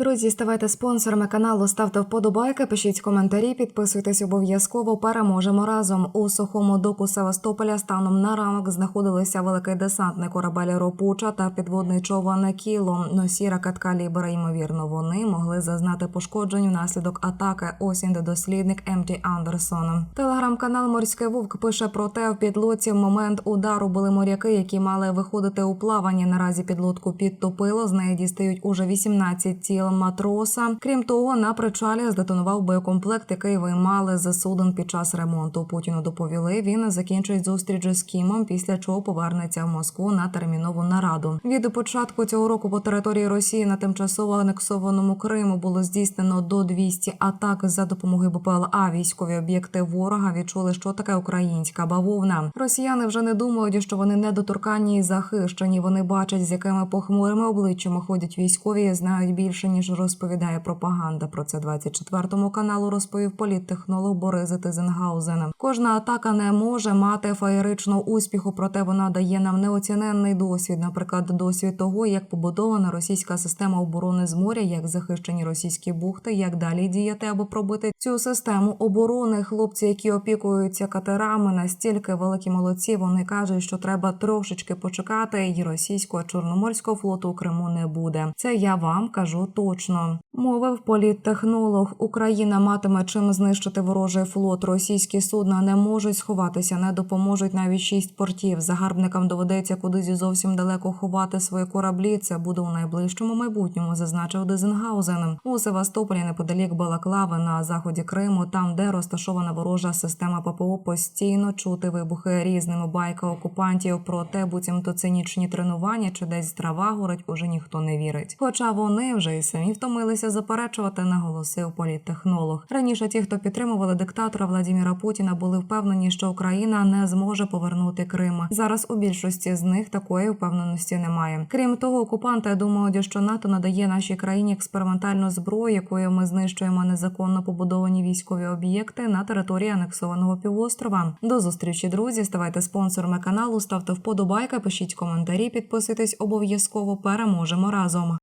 Друзі, ставайте спонсорами каналу, ставте вподобайки, пишіть коментарі, підписуйтесь обов'язково. Переможемо разом. У сухому доку Севастополя станом на ранок знаходилися великий десантний корабель Ропуча та підводний човен Кіло. Носі ракет калібра. Ймовірно, вони могли зазнати пошкоджень внаслідок атаки. Осінь дослідник МТ Андерсон. Телеграм-канал Морський Вовк пише про те, в підлодці в момент удару були моряки, які мали виходити у плавання. Наразі підлодку підтопило. З неї дістають уже 18 тіл матроса. Крім того, на причалі здетонував боєкомплект, який виймали за суден під час ремонту. Путіну доповіли. Він закінчить зустріч з Кімом, після чого повернеться в Москву на термінову нараду. Від початку цього року по території Росії на тимчасово анексованому Криму було здійснено до 200 атак за допомогою БПЛА. Військові об'єкти ворога відчули, що таке українська бавовна. Росіяни вже не думають, що вони недоторканні і захищені. Вони бачать, з якими похмурими обличчями ходять військові, і знають більше ніж розповідає пропаганда. Про це 24 каналу розповів політтехнолог Борис Тизенгаузен. Кожна атака не може мати феєричного успіху, проте вона дає нам неоціненний досвід. Наприклад, досвід того, як побудована російська система оборони з моря, як захищені російські бухти, як далі діяти, аби пробити цю систему оборони. Хлопці, які опікуються катерами, настільки великі молодці. Вони кажуть, що треба трошечки почекати, і російського чорноморського флоту у Криму не буде. Це я вам кажу точно заочно. Мовив політтехнолог. Україна матиме чим знищити ворожий флот. Російські судна не можуть сховатися, не допоможуть навіть шість портів. Загарбникам доведеться кудись і зовсім далеко ховати свої кораблі. Це буде у найближчому майбутньому, зазначив Дезенгаузен. У Севастополі неподалік Балаклави на заході Криму, там, де розташована ворожа система ППО, постійно чути вибухи різними байка окупантів. Проте буцімто цинічні тренування чи десь трава горить, уже ніхто не вірить. Хоча вони вже і самі втомилися заперечувати, наголосив політтехнолог. Раніше ті, хто підтримували диктатора Владіміра Путіна, були впевнені, що Україна не зможе повернути Крим. Зараз у більшості з них такої впевненості немає. Крім того, окупанти думають, що НАТО надає нашій країні експериментальну зброю, якою ми знищуємо незаконно побудовані військові об'єкти на території анексованого півострова. До зустрічі, друзі. Ставайте спонсорами каналу, ставте вподобайки, пишіть коментарі, підписуйтесь обов'язково. Переможемо разом.